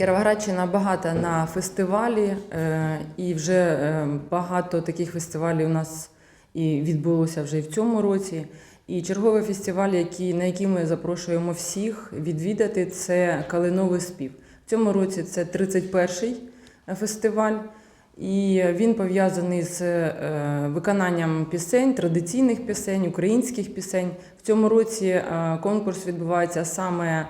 Кіровоградщина багата на фестивалі, е, і вже е, багато таких фестивалів у нас і відбулося вже і в цьому році. І черговий фестиваль, який, на який ми запрошуємо всіх відвідати, це Калиновий спів. В цьому році це 31-й фестиваль, і він пов'язаний з е, виконанням пісень, традиційних пісень, українських пісень. В цьому році е, конкурс відбувається саме е,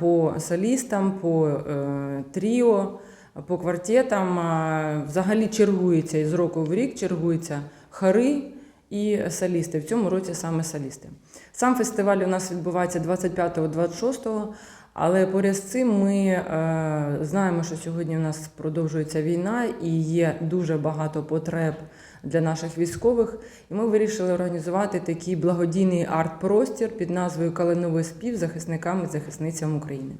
по солістам, по е, тріо, по квартетам. Е, Взагалі чергується із року в рік, чергуються хари і солісти. В цьому році саме солісти. Сам фестиваль у нас відбувається 25-26, але поряд з цим ми е, знаємо, що сьогодні у нас продовжується війна і є дуже багато потреб для наших військових. І ми вирішили організувати такий благодійний арт-простір під назвою Калиновий спів захисникам і захисницям України.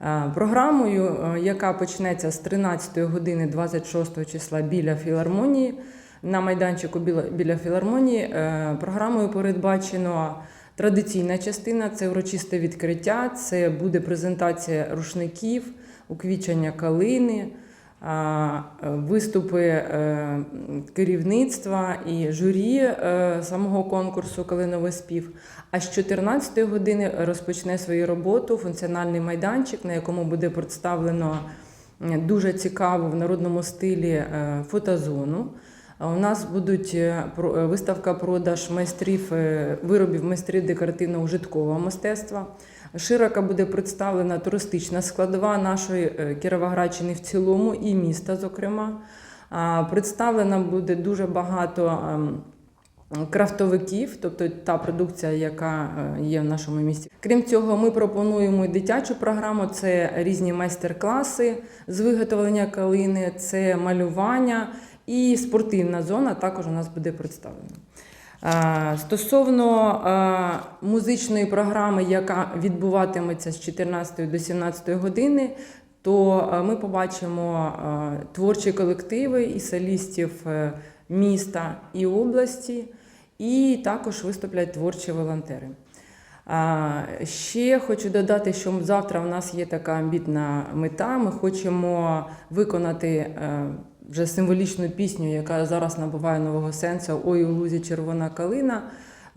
Е, Програмою, е, яка почнеться з 13 години 26 числа біля філармонії, на майданчику біля, біля філармонії, е, програмою передбачено традиційна частина це урочисте відкриття, це буде презентація рушників, уквічення калини, е, виступи е, керівництва і журі е, самого конкурсу Калиновий спів. А з 14 години розпочне свою роботу функціональний майданчик, на якому буде представлено дуже цікаву в народному стилі фотозону. У нас будуть е, е, виставка продаж майстрів е, виробів майстрів декоративно-ужиткового мистецтва. Широко буде представлена туристична складова нашої Кіровоградщини в цілому і міста, зокрема. Представлена буде дуже багато ем, крафтовиків, тобто та продукція, яка є в нашому місті. Крім цього, ми пропонуємо дитячу програму. Це різні майстер-класи з виготовлення калини, це малювання і спортивна зона також у нас буде представлена. Е, Стосовно е, музичної програми, яка відбуватиметься з 14 до 17 години, то е, ми побачимо творчі колективи і солістів міста і області, і також виступлять творчі волонтери. Ще хочу додати, що завтра в нас є така амбітна мета. Ми хочемо виконати вже символічну пісню, яка зараз набуває нового сенсу Ой у лузі червона калина.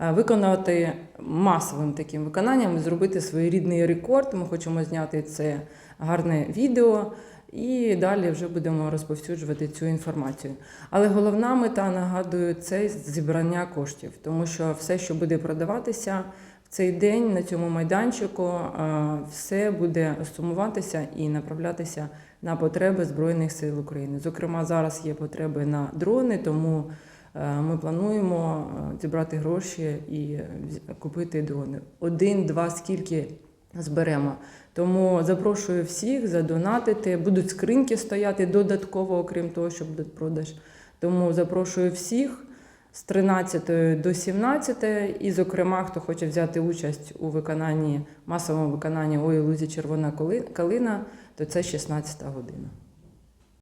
е, Виконати масовим таким виконанням зробити своєрідний рекорд. Ми хочемо зняти це гарне відео і далі вже будемо розповсюджувати цю інформацію. Але головна мета, нагадую, це зібрання коштів, тому що все, що буде продаватися цей день на цьому майданчику, е, все буде сумуватися і направлятися на потреби Збройних сил України. Зокрема, зараз є потреби на дрони, тому е, ми плануємо е, зібрати гроші і купити дрони. Один, два, скільки зберемо. Тому запрошую всіх задонатити. Будуть скриньки стояти додатково, окрім того, що буде продаж. Тому запрошую всіх з 13 до 17, і, зокрема, хто хоче взяти участь у виконанні масовому виконанні Ой, лузі червона калина, то це 16 година.